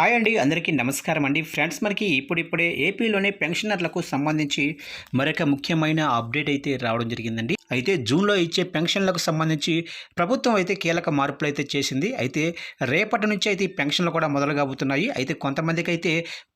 Hi అండి అందరికీ నమస్కారం అండి. ఫ్రెండ్స్ మనకి ఇప్పుడిప్పుడే ఏపీలోనే పెన్షనర్లకు సంబంధించి మరొక ముఖ్యమైన అప్డేట్ అయితే రావడం జరిగిందండి. అయితే జూన్లో ఇచ్చే పెన్షన్లకు సంబంధించి ప్రభుత్వం అయితే కీలక మార్పులు అయితే చేసింది. అయితే రేపటి నుంచి అయితే ఈ పెన్షన్లు కూడా మొదలు కాబోతున్నాయి. అయితే కొంతమందికి అయితే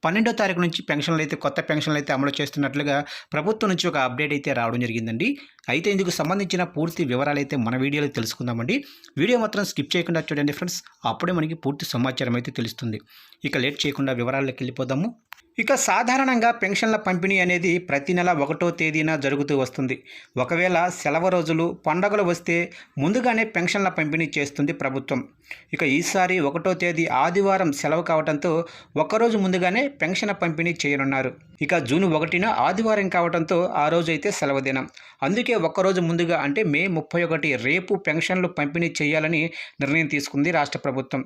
పన్నెండో తారీఖు నుంచి పెన్షన్లు అయితే కొత్త పెన్షన్లు అయితే అమలు చేస్తున్నట్లుగా ప్రభుత్వం నుంచి ఒక అప్డేట్ అయితే రావడం జరిగిందండి. అయితే ఇందుకు సంబంధించిన పూర్తి వివరాలు అయితే మన వీడియోలో తెలుసుకుందామండి. వీడియో మాత్రం స్కిప్ చేయకుండా చూడండి ఫ్రెండ్స్. అప్పుడే మనకి పూర్తి సమాచారం అయితే తెలుస్తుంది. ఇక లేట్ చేయకుండా వివరాల్లోకి వెళ్ళిపోదాము. ఇక సాధారణంగా పెన్షన్ల పంపిణీ అనేది ప్రతి నెల ఒకటో తేదీన జరుగుతూ వస్తుంది. ఒకవేళ సెలవు రోజులు పండగలు వస్తే ముందుగానే పెన్షన్ల పంపిణీ చేస్తుంది ప్రభుత్వం. ఇక ఈసారి ఒకటో తేదీ ఆదివారం సెలవు కావడంతో ఒకరోజు ముందుగానే పెన్షన్ పంపిణీ చేయనున్నారు. ఇక జూన్ ఒకటిన ఆదివారం కావడంతో ఆ రోజు అయితే సెలవు దినం అందుకే ఒక్కరోజు ముందుగా అంటే మే ముప్పై ఒకటి రేపు పెన్షన్లు పంపిణీ చేయాలని నిర్ణయం తీసుకుంది రాష్ట్ర ప్రభుత్వం.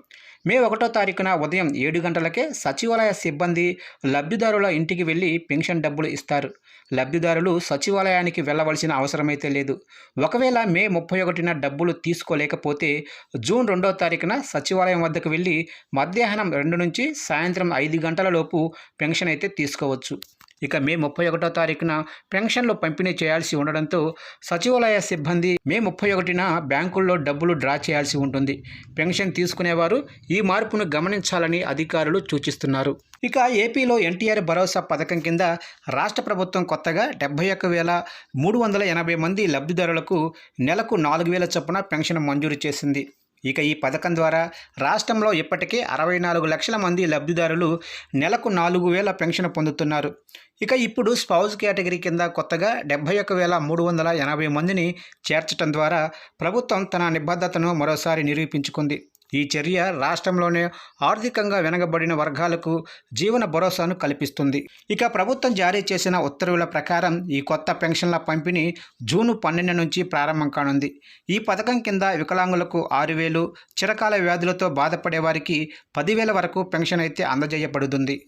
మే ఒకటో తారీఖున ఉదయం ఏడు గంటలకే సచివాలయ సిబ్బంది లబ్ధిదారుల ఇంటికి వెళ్ళి పెన్షన్ డబ్బులు ఇస్తారు. లబ్ధిదారులు సచివాలయానికి వెళ్ళవలసిన అవసరమైతే లేదు. ఒకవేళ మే ముప్పై ఒకటిన డబ్బులు తీసుకోలేకపోతే జూన్ రెండో తారీఖున సచివాలయం వద్దకు వెళ్ళి మధ్యాహ్నం రెండు నుంచి సాయంత్రం ఐదు గంటల లోపు పెన్షన్ అయితే తీసుకోవచ్చు. ఇక మే ముప్పై ఒకటో తారీఖున పెన్షన్లు పంపిణీ చేయాల్సి ఉండడంతో సచివాలయ సిబ్బంది మే ముప్పై ఒకటిన బ్యాంకుల్లో డబ్బులు డ్రా చేయాల్సి ఉంటుంది. పెన్షన్ తీసుకునేవారు ఈ మార్పును గమనించాలని అధికారులు సూచిస్తున్నారు. ఇక ఏపీలో ఎన్టీఆర్ భరోసా పథకం కింద రాష్ట్ర ప్రభుత్వం కొత్తగా డెబ్బై ఒక్క వేల మూడు వందల ఎనభై మంది లబ్ధిదారులకు నెలకు నాలుగు వేల చొప్పున పెన్షన్ మంజూరు చేసింది. ఇక ఈ పథకం ద్వారా రాష్ట్రంలో ఇప్పటికే అరవై నాలుగు లక్షల మంది లబ్ధిదారులు నెలకు నాలుగు వేల పెన్షన్ పొందుతున్నారు. ఇక ఇప్పుడు స్పౌజ్ కేటగిరీ కింద కొత్తగా డెబ్బై ఒక్క వేల మూడు వందల ఎనభై మందిని చేర్చడం ద్వారా ప్రభుత్వం తన నిబద్ధతను మరోసారి నిరూపించుకుంది. ఈ చర్య రాష్ట్రంలోనే ఆర్థికంగా వెనకబడిన వర్గాలకు జీవన భరోసాను కల్పిస్తుంది. ఇక ప్రభుత్వం జారీ చేసిన ఉత్తర్వుల ప్రకారం ఈ కొత్త పెన్షన్ల పంపిణీ జూను పన్నెండు నుంచి ప్రారంభం కానుంది. ఈ పథకం కింద వికలాంగులకు ఆరు వేలు చిరకాల వ్యాధులతో బాధపడే వారికి పదివేల వరకు పెన్షన్ అయితే అందజేయబడుతుంది.